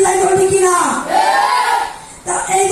Reply করবে কিনা? এই